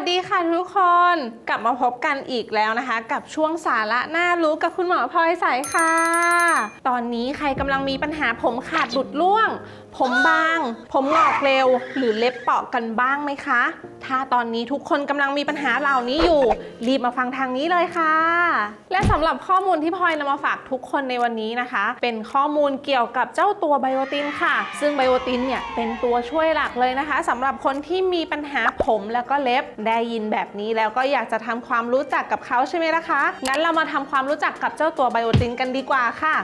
สดีค่ะทุกคนกลับมาพบกันอีกแล้วนะคะ กับช่วงสาระน่ารู้กับคุณหมอพลอยใสค่ะ ตอนนี้ใครกำลังมีปัญหาผมขาดหลุดร่วง ผมบาง ผมหงอกเร็ว หรือเล็บเปาะกันบ้างไหมคะ ถ้าตอนนี้ทุกคนกำลังมีปัญหาเหล่านี้อยู่ รีบมาฟังทางนี้เลยค่ะ และสำหรับข้อมูลที่พลอยนำมาฝากทุกคนในวันนี้นะคะ เป็นข้อมูลเกี่ยวกับเจ้าตัวไบโอตินค่ะ ซึ่งไบโอตินเนี่ยเป็นตัวช่วยหลักเลยนะคะสำหรับคนที่มีปัญหาผมแล้วก็เล็บได้ยินแบบนี้แล้วก็อยากจะทำความรู้จักกับเขาใช่ไหมล่ะคะงั้นเรามาทำความรู้จักกับเจ้าตัวไบโอตินกันดีกว่าค่ะ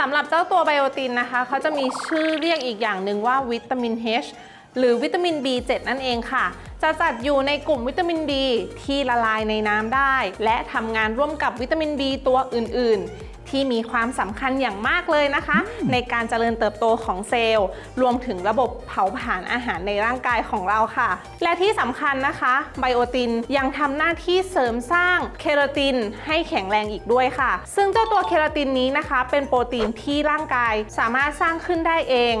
สำหรับเจ้าตัวไบโอตินนะคะเขาจะมีชื่อเรียกอีกอย่างหนึ่งว่าวิตามิน H หรือวิตามิน B7 นั่นเองค่ะ จะจัดอยู่ในกลุ่มวิตามิน B ที่ละลายในน้ำได้ และทำงานร่วมกับวิตามิน B ตัวอื่น ๆที่มีความสำคัญอย่างมากเลยนะคะ ในการเจริญเติบโตของเซลล์ รวมถึงระบบเผาผลาญอาหารในร่างกายของเราค่ะ และที่สำคัญนะคะไบโอตินยังทำหน้าที่เสริมสร้างเคราตินให้แข็งแรงอีกด้วยค่ะ ซึ่งเจ้าตัวเคราตินนี้นะคะ เป็นโปรตีนที่ร่างกายสามารถสร้างขึ้นได้เอง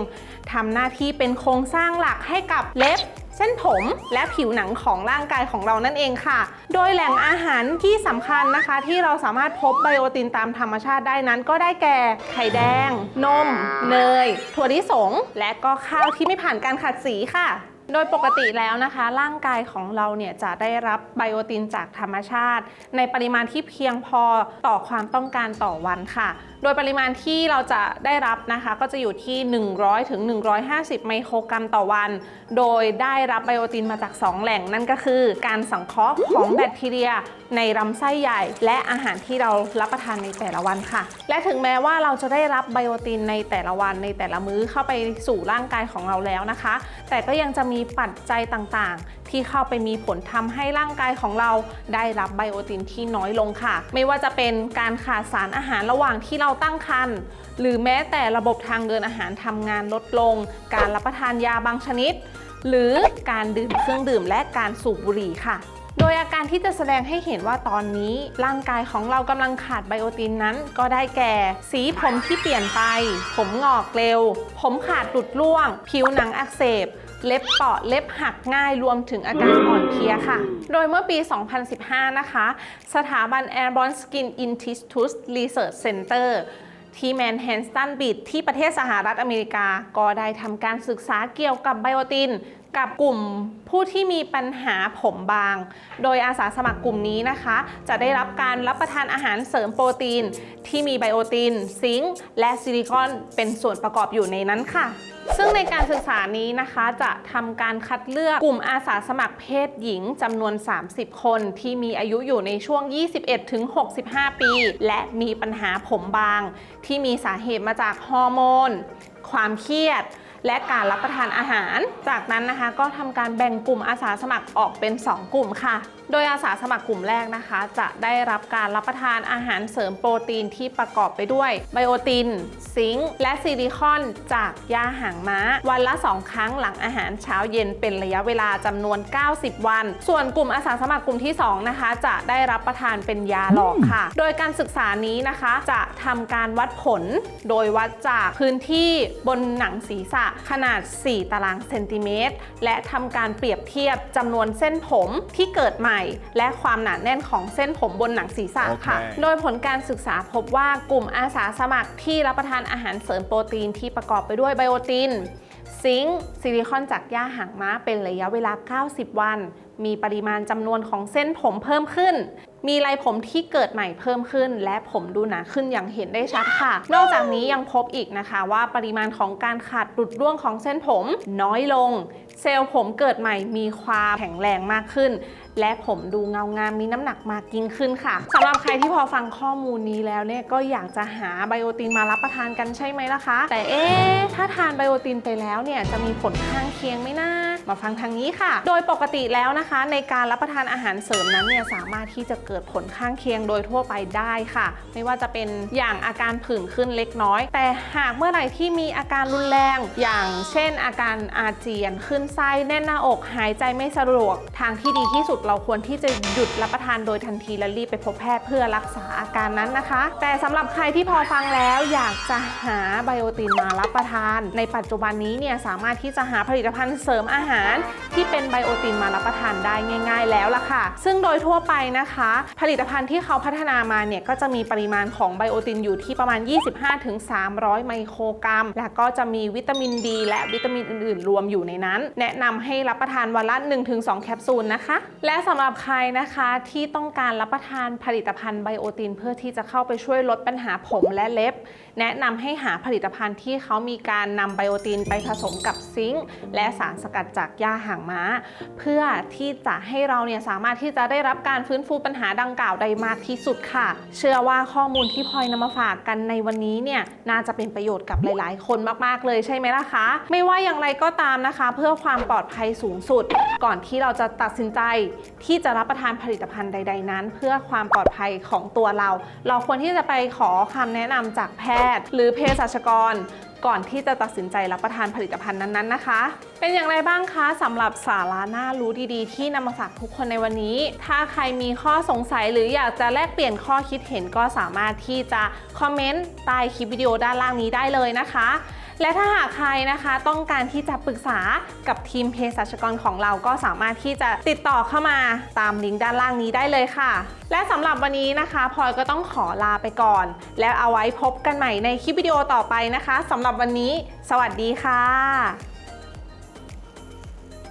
ทำหน้าที่เป็นโครงสร้างหลักให้กับเล็บเส้นผมและผิวหนังของร่างกายของเรานั่นเองค่ะ โดยแหล่งอาหารที่สำคัญนะคะ ที่เราสามารถพบไบโอตินตามธรรมชาติได้นั้นก็ได้แก่ไข่แดง นม เนย ถั่วลิสง และก็ข้าวที่ไม่ผ่านการขัดสีค่ะโดยปกติแล้วนะคะ ร่างกายของเราเนี่ยจะได้รับไบโอตินจากธรรมชาติ ในปริมาณที่เพียงพอต่อความต้องการต่อวันค่ะ โดยปริมาณที่เราจะได้รับนะคะก็จะอยู่ที่ 100ถึง150 ไมโครกรัมต่อวัน โดยได้รับไบโอตินมาจาก 2 แหล่งนั่นก็คือ การสังเคราะห์ของแบคทีเรีย ในลำไส้ใหญ่ และอาหารที่เรารับประทานในแต่ละวันค่ะ และถึงแม้ว่าเราจะได้รับไบโอตินในแต่ละวันในแต่ละมื้อเข้าไปสู่ร่างกายของเราแล้วนะคะ แต่ก็ยังจะมีปัจจัยต่างๆ ที่เข้าไปมีผลทำให้ร่างกายของเราได้รับไบโอตินที่น้อยลงค่ะ ไม่ว่าจะเป็นการขาดสารอาหารระหว่างที่เราตั้งครรภ์หรือแม้แต่ระบบทางเดินอาหารทำงานลดลง การรับประทานยาบางชนิด หรือการดื่มเครื่องดื่มและการสูบบุหรี่ค่ะ ยอาการที่จะแสดงให้เห็นว่าตอนนี้ ร่างกายของเรากำลังขาดไบโอตินนั้น ก็ได้แก่ สีผมที่เปลี่ยนไป ผมงอกเร็ว ผมขาดหลุดร่วง ผิวหนังอักเสบเล็บเปาะเล็บหักง่ายรวมถึงอาการอ่อนเพลียค่ะ โดยเมื่อปี 2015 นะคะ สถาบัน Airborne Skin Institute Research Center ที่แมนแฮนสตันบิดที่ประเทศสหรัฐอเมริกา ก็ได้ทำการศึกษาเกี่ยวกับไบโอติน กับกลุ่มผู้ที่มีปัญหาผมบาง โดยอาสาสมัครกลุ่มนี้นะคะ จะได้รับการรับประทานอาหารเสริมโปรตีน ที่มีไบโอติน ซิงค์และซิลิคอนเป็นส่วนประกอบอยู่ในนั้นค่ะซึ่งในการศึกษานี้นะคะจะทำการคัดเลือกกลุ่มอาสาสมัครเพศหญิงจำนวน 30 คน ที่มีอายุอยู่ในช่วง 21-65 ปี และมีปัญหาผมบาง ที่มีสาเหตุมาจากฮอร์โมน ความเครียด และการรับประทานอาหาร จากนั้นนะคะก็ทำการแบ่งกลุ่มอาสาสมัครออกเป็น 2 กลุ่มค่ะ โดยอาสาสมัครกลุ่มแรกนะคะ จะได้รับการรับประทานอาหารเสริมโปรตีนที่ประกอบไปด้วยไบโอติน ซิงค์ และซิลิคอนจากยาหางม้า วันละ 2 ครั้งหลังอาหารเช้าเย็นเป็นระยะเวลาจำนวน 90 วัน ส่วนกลุ่มอาสาสมัครกลุ่มที่ 2 นะคะ จะได้รับประทานเป็นยาหลอกค่ะ โดยการศึกษานี้นะคะ จะทำการวัดผล โดยวัดจากพื้นที่บนหนังศีรษะขนาด 4 ตารางเซนติเมตร และทำการเปรียบเทียบจำนวนเส้นผมที่เกิดใหม่ และความหนาแน่นของเส้นผมบนหนังศีรษะค่ะโอเคโดยผลการศึกษาพบว่ากลุ่มอาสาสมัครที่รับประทานอาหารเสริมโปรตีนที่ประกอบไปด้วยไบโอติน ซิงค์ซิลิคอนจากหญ้าหางม้าเป็นระยะเวลา 90 วัน มีปริมาณจำนวนของเส้นผมเพิ่มขึ้น มีลายผมที่เกิดใหม่เพิ่มขึ้น และผมดูหนาขึ้นอย่างเห็นได้ชัดค่ะ นอกจากนี้ยังพบอีกนะคะว่าปริมาณของการขาดหลุดร่วงของเส้นผมน้อยลง เซลล์ผมเกิดใหม่มีความแข็งแรงมากขึ้น และผมดูเงางามมีน้ำหนักมากยิ่งขึ้นค่ะสำหรับใครที่พอฟังข้อมูลนี้แล้วเนี่ยก็อยากจะหาไบโอตินมารับประทานกันใช่ไหมล่ะคะ แต่เอ๊ะถ้าทานไบโอตินไปแล้วเนี่ยจะมีผลข้างเคียงไหมนะ มาฟังทางนี้ค่ะ โดยปกติแล้วนะคะ ในการรับประทานอาหารเสริมนั้นเนี่ยสามารถที่จะเกิดผลข้างเคียงโดยทั่วไปได้ค่ะ ไม่ว่าจะเป็นอย่างอาการผื่นขึ้นเล็กน้อย แต่หากเมื่อไหร่ที่มีอาการรุนแรง อย่างเช่น อาการอาเจียนขึ้นไส้แน่นหน้าอกหายใจไม่สะดวก ทางที่ดีที่สุดเราควรที่จะหยุดรับประทานโดยทันทีและรีบไปพบแพทย์เพื่อรักษาอาการนั้นนะคะ แต่สำหรับใครที่พอฟังแล้วอยากจะหาไบโอตินมารับประทาน ในปัจจุบันนี้เนี่ยสามารถที่จะหาผลิตภัณฑ์เสริมอาหารารที่เป็นไบโอตินมารับประทานได้ง่าย ๆ แล้วล่ะค่ะ ซึ่งโดยทั่วไปนะคะ ผลิตภัณฑ์ที่เขาพัฒนามาเนี่ยก็จะมีปริมาณของไบโอตินอยู่ที่ประมาณ 25-300 ไมโครกรัม และก็จะมีวิตามินดีและวิตามินอื่น ๆ รวมอยู่ในนั้น แนะนำให้รับประทานวันละ 1-2 แคปซูลนะคะ และสำหรับใครนะคะที่ต้องการรับประทานผลิตภัณฑ์ไบโอติน เพื่อที่จะเข้าไปช่วยลดปัญหาผมและเล็บ แนะนำให้หาผลิตภัณฑ์ที่เขามีการนำไบโอตินไปผสมกับซิงค์และสารสกัดจากหญ้าหางม้า เพื่อที่จะให้เราเนี่ยสามารถที่จะได้รับการฟื้นฟูปัญหาดังกล่าวได้มากที่สุดค่ะ เชื่อว่าข้อมูลที่พลอยนำมาฝากกันในวันนี้เนี่ยน่าจะเป็นประโยชน์กับหลาย ๆ คนมาก ๆ เลยใช่ไหมล่ะคะ ไม่ว่าอย่างไรก็ตามนะคะ เพื่อความปลอดภัยสูงสุด ก่อนที่เราจะตัดสินใจที่จะรับประทานผลิตภัณฑ์ใด ๆ นั้น เพื่อความปลอดภัยของตัวเรา เราควรที่จะไปขอคำแนะนำจากแพทย์ หรือเภสัชกร ก่อนที่จะตัดสินใจรับประทานผลิตภัณฑ์นั้นๆนะคะ เป็นอย่างไรบ้างคะสำหรับสาระน่ารู้ดีๆ ที่นำมาฝากทุกคนในวันนี้ ถ้าใครมีข้อสงสัยหรืออยากจะแลกเปลี่ยนข้อคิดเห็นก็สามารถที่จะคอมเมนต์ใต้คลิปวิดีโอด้านล่างนี้ได้เลยนะคะ และถ้าหากใครนะคะต้องการที่จะปรึกษากับทีมเภสัชกรของเราก็สามารถที่จะติดต่อเข้ามาตามลิงก์ด้านล่างนี้ได้เลยค่ะ และสำหรับวันนี้นะคะพลอยก็ต้องขอลาไปก่อน แล้วเอาไว้พบกันใหม่ในคลิปวิดีโอต่อไปนะคะสำหรับวันนี้ สวัสดีค่ะ